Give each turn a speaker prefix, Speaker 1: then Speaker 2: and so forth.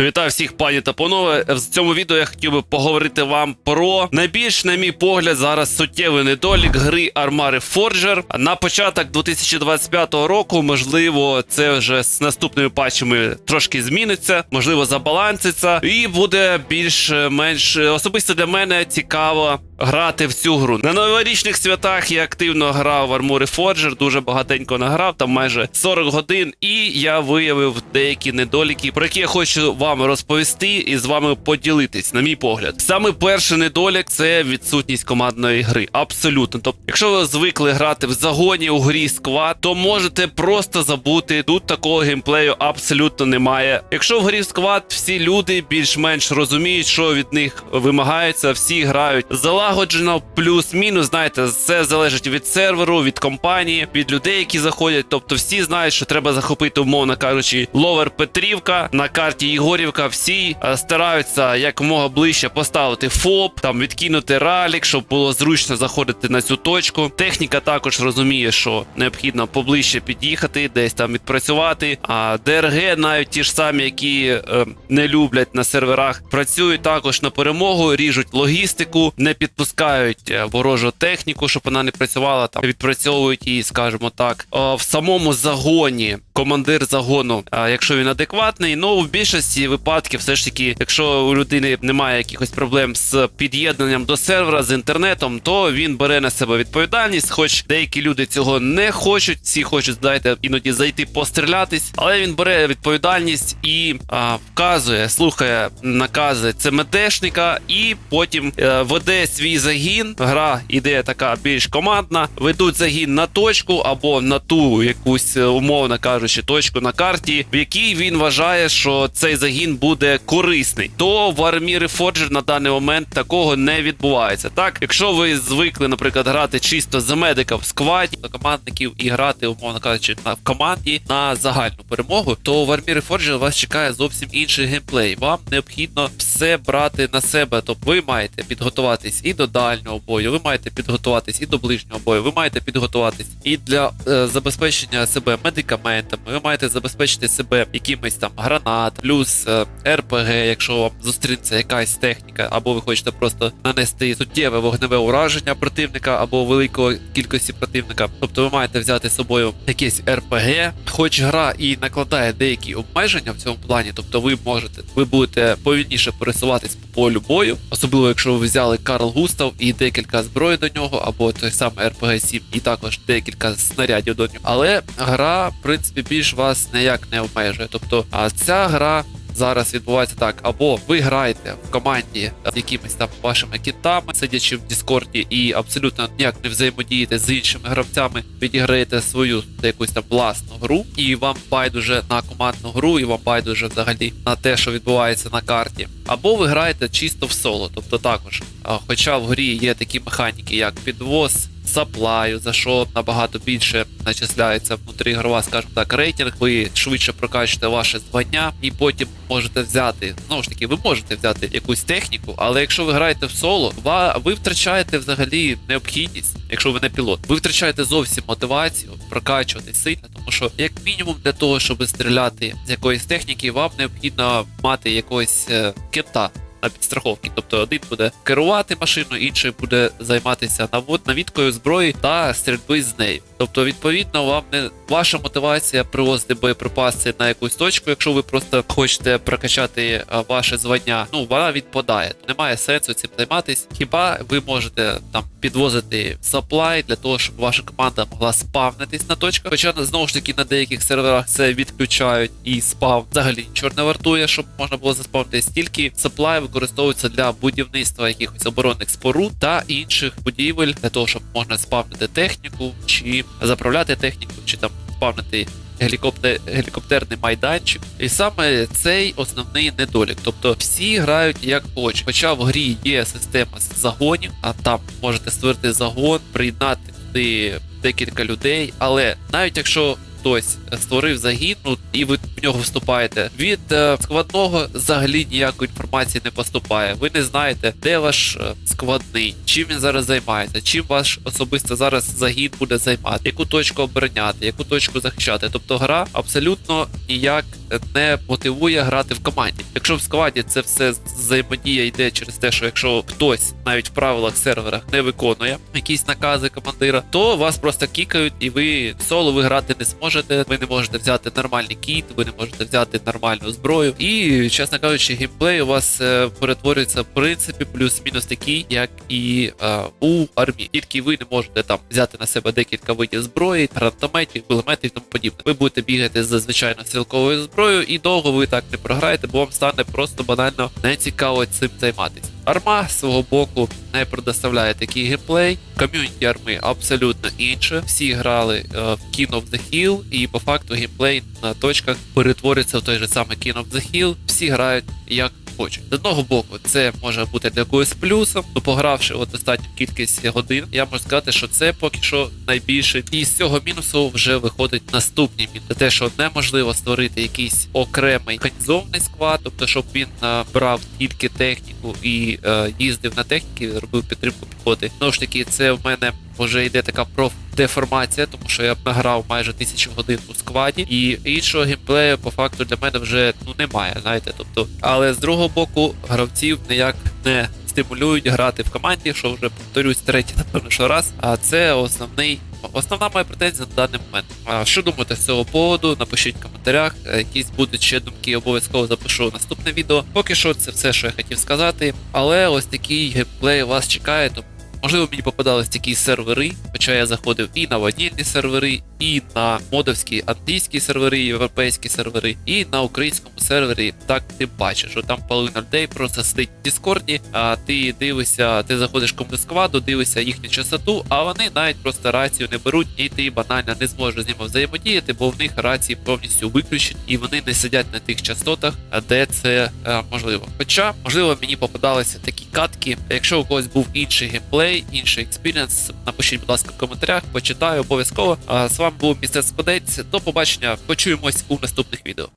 Speaker 1: Вітаю всіх, пані та панове. В цьому відео я хотів би поговорити вам про найбільш, на мій погляд, зараз суттєвий недолік гри Armari Forger. На початок 2025 року, можливо, це вже з наступними патчами трошки зміниться, можливо, забаланситься, і буде більш-менш особисто для мене цікаво. Грати в цю гру на новорічних святах я активно грав в Armory Forger, дуже багатенько награв, там майже 40 годин, і я виявив деякі недоліки, про які я хочу вам розповісти і з вами поділитись, на мій погляд. Саме перший недолік це відсутність командної гри. Абсолютно. Тобто, якщо ви звикли грати в загоні у грі сквад, то можете просто забути. Тут такого геймплею абсолютно немає. Якщо в грі сквад всі люди більш-менш розуміють, що від них вимагається, всі грають залагоджено, плюс-мінус. Знаєте, це залежить від серверу, від компанії, від людей, які заходять. Тобто, всі знають, що треба захопити, умовно кажучи, ловер Петрівка на карті Ігорівка. Всі е, стараються якомога ближче поставити ФОП, там відкинути ралік, щоб було зручно заходити на цю точку. Техніка також розуміє, що необхідно поближче під'їхати, десь там відпрацювати. А ДРГ, навіть ті ж самі, які е, не люблять на серверах, працюють також на перемогу, ріжуть логістику, не підпускають е, ворожу техніку, щоб вона не працювала. Там відпрацьовують її, скажімо так. Е, в самому загоні командир загону, е, якщо він адекватний, ну в більшості випадків, все ж таки, якщо у людини немає якихось проблем з під'єднанням до сервера з інтернетом, то він бере на себе відповідальність. Хоч деякі люди цього не хочуть, всі хочуть знаєте, іноді зайти пострілятись, але він бере відповідальність і а, вказує, слухає накази ЦМДшника і потім е, веде свій загін. Гра іде така більш командна. Ведуть загін на точку або на ту якусь е, умовно кажучи, точку на карті, в якій він вважає, що цей загін буде корисний. То в арміри Forger на даний момент такого не відбувається. Так, якщо ви звикли, наприклад, грати чисто за медика в скваді до командників і грати, умовно кажучи, на команді на загальну перемогу, то в арміри Forger вас чекає зовсім інший геймплей. Вам необхідно все брати на себе. Тобто ви маєте підготуватись і до дальнього бою, ви маєте підготуватись і до ближнього бою, ви маєте підготуватись і для е, забезпечення себе медикаментами, ви маєте забезпечити себе якимись там гранат, плюс е, РПГ, якщо вам зустрінеться якась техніка, або ви хочете просто нанести суттєве вогневе ураження противника або великої кількості противника. Тобто ви маєте взяти з собою якесь РПГ, хоч гра і накладає деякі обмеження в цьому плані, тобто ви можете, ви будете повільніше пересуватись по полю бою, особливо якщо ви взяли Карл Густав і декілька зброї до нього, або той самий РПГ 7 і також декілька снарядів до нього. Але гра, в принципі, більш вас ніяк не обмежує. Тобто, а ця гра. Зараз відбувається так, або ви граєте в команді з якимись там вашими кітами, сидячи в Діскорді, і абсолютно ніяк не взаємодієте з іншими гравцями, відіграєте свою якусь там власну гру, і вам байдуже на командну гру, і вам байдуже взагалі на те, що відбувається на карті. Або ви граєте чисто в соло, тобто також, хоча в грі є такі механіки, як підвоз. Саплаю, за що набагато більше начисляється внутрігрова, скажімо так, рейтинг. Ви швидше прокачуєте ваше звання, і потім можете взяти. Знову ж таки, ви можете взяти якусь техніку, але якщо ви граєте в соло, ви втрачаєте взагалі необхідність, якщо ви не пілот. Ви втрачаєте зовсім мотивацію прокачувати сильно, тому що як мінімум для того, щоб стріляти з якоїсь техніки, вам необхідно мати якогось е, кента на підстраховки. Тобто один буде керувати машиною, інший буде займатися навод навідкою зброї та стрільби з нею. Тобто, відповідно, вам не ваша мотивація привозити боєприпаси на якусь точку, якщо ви просто хочете прокачати ваше звання. Ну вона відпадає. Немає сенсу цим займатися. Хіба ви можете там підвозити supply для того, щоб ваша команда могла спавнитись на точках? Хоча знову ж таки на деяких серверах це відключають і спав взагалі нічого не вартує, щоб можна було заспавнитись. Тільки supply використовується для будівництва якихось оборонних споруд та інших будівель для того, щоб можна спавнити техніку, чи заправляти техніку, чи там спавнити гелікоптер, гелікоптерний майданчик. І саме цей основний недолік. Тобто всі грають як хочуть. Хоча в грі є система загонів, а там можете створити загон, приєднати декілька людей. Але навіть якщо хтось створив загін, ну і ви в нього вступаєте. Від е, складного взагалі ніякої інформації не поступає. Ви не знаєте, де ваш е, складний, чим він зараз займається, чим ваш особисто зараз загін буде займати, яку точку обороняти, яку точку захищати. Тобто гра абсолютно ніяк не мотивує грати в команді. Якщо в складі це все взаємодія йде через те, що якщо хтось навіть в правилах серверах не виконує якісь накази командира, то вас просто кікають, і ви соло ви грати не зможете. Ви не можете взяти нормальний кіт, ви не можете взяти нормальну зброю. І чесно кажучи, геймплей у вас е, перетворюється в принципі плюс-мінус такий, як і е, у армії. Тільки ви не можете там взяти на себе декілька видів зброї, гранатометів, кулеметів і тому подібне. Ви будете бігати з звичайно стрілковою зброєю, і довго ви так не програєте, бо вам стане просто банально не цікаво цим займатися. Арма свого боку не предоставляє такий геймплей. Ком'юніті арми абсолютно інше. Всі грали е, в King of the Hill, і по факту геймплей на точках перетвориться в той же самий King of the Hill. Всі грають як хочуть. З одного боку, це може бути для когось плюсом. Ну, погравши от достатню кількість годин, я можу сказати, що це поки що найбільше. І з цього мінусу вже виходить наступний мінус. Це те, що неможливо створити якийсь окремий організований склад, тобто, щоб він е, брав тільки техніку і е, їздив на техніки, робив підтримку піхоти. Знову ж таки, це в мене вже йде така профдеформація, тому що я б награв майже тисячу годин у складі, і іншого геймплею по факту для мене вже ну немає. Знаєте, тобто, але з другого боку, гравців ніяк не стимулюють грати в команді, що вже повторюсь третій, напевно, що раз. А це основний. Основна моя претензія на даний момент. А що думаєте з цього поводу? Напишіть в коментарях. Е, Якісь будуть ще думки, обов'язково запишу наступне відео. Поки що це все, що я хотів сказати. Але ось такий геймплей вас чекає. Тому Можливо, мені попадались такі сервери, хоча я заходив і на ванільні сервери, і на модовські англійські сервери, європейські сервери, і на українському сервері. Так ти бачиш, що там половина людей просто сидить в Діскорді, а ти дивишся, ти заходиш в складу, дивишся їхню частоту, а вони навіть просто рацію не беруть, і ти банально не зможеш з ними взаємодіяти, бо в них рації повністю виключені, і вони не сидять на тих частотах, де це е, можливо. Хоча, можливо, мені попадалися такі катки. Якщо у когось був інший геймплей, інший експіріенс, напишіть, будь ласка, в коментарях, почитаю обов'язково. А з вами був містер Скодець. До побачення, почуємось у наступних відео.